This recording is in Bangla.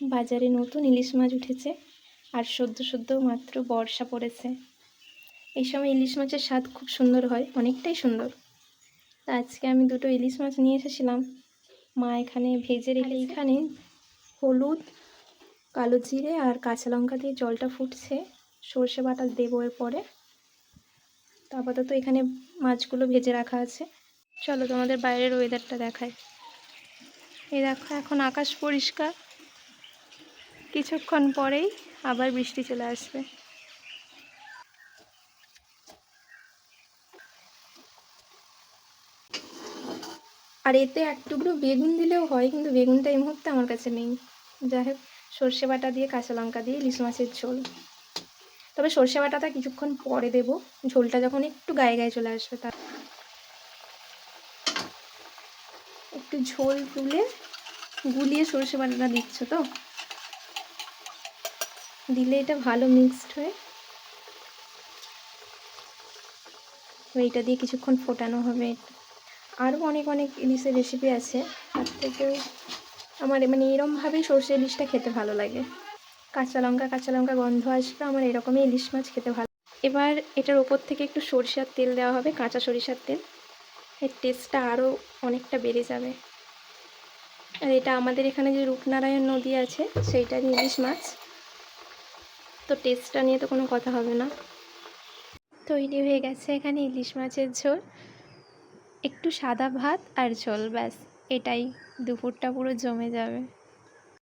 বাজারে নতুন ইলিশ মাছ উঠেছে আর সদ্য সদ্য মাত্র বর্ষা পড়েছে। এই সময় ইলিশ মাছের স্বাদ খুব সুন্দর হয়, অনেকটাই সুন্দর। তা আজকে আমি দুটো ইলিশ মাছ নিয়ে এসেছিলাম। মা এখানে ভেজে রেখে এখানে হলুদ, কালো জিরে আর কাঁচা লঙ্কা দিয়ে জলটা ফুটছে। সর্ষে বাটা দেবো এর পরে তো আপাতত এখানে মাছগুলো ভেজে রাখা আছে। চলো তোমাদের বাইরের ওয়েদারটা দেখায় এই দেখো, এখন আকাশ পরিষ্কার। কিছুক্ষণ পরেই আবার বৃষ্টি চলে আসবে। আর এতে এক টুকরো বেগুন দিলেও হয়, কিন্তু বেগুনটা এই মুহূর্তে আমার কাছে নেই। যাই হোক, সর্ষে বাটা দিয়ে কাঁচা লঙ্কা দিয়ে ইলিশ মাছের ঝোল। তবে সর্ষে বাটাটা কিছুক্ষণ পরে দেবো, ঝোলটা যখন একটু গায়ে গায়ে চলে আসবে তার একটু ঝোল তুলে গুলিয়ে সর্ষে বাটাটা দিচ্ছ তো? দিলে এটা ভালো মিক্সড হয়ে। এইটা দিয়ে কিছুক্ষণ ফোটানো হবে। আরও অনেক অনেক ইলিশের রেসিপি আছে। তার থেকেও আমার মানে এরমভাবেই সর্ষে ইলিশটা খেতে ভালো লাগে। কাঁচা লঙ্কা কাঁচা লঙ্কা গন্ধ আসবে আমার এরকমই ইলিশ মাছ খেতে ভালো এবার এটার ওপর থেকে একটু সরিষার তেল দেওয়া হবে, কাঁচা সরিষার তেল। এর টেস্টটা আরও অনেকটা বেড়ে যাবে। আর এটা আমাদের এখানে যে রূপনারায়ণ নদী আছে সেইটার ইলিশ মাছ। তো টেস্টটা নিয়ে তো কোনো কথা হবে না। তৈরি হয়ে গেছে এখানে ইলিশ মাছের ঝোল। একটু সাদা ভাত আর ঝোল, ব্যাস, এটাই। দুপুরটা পুরো জমে যাবে।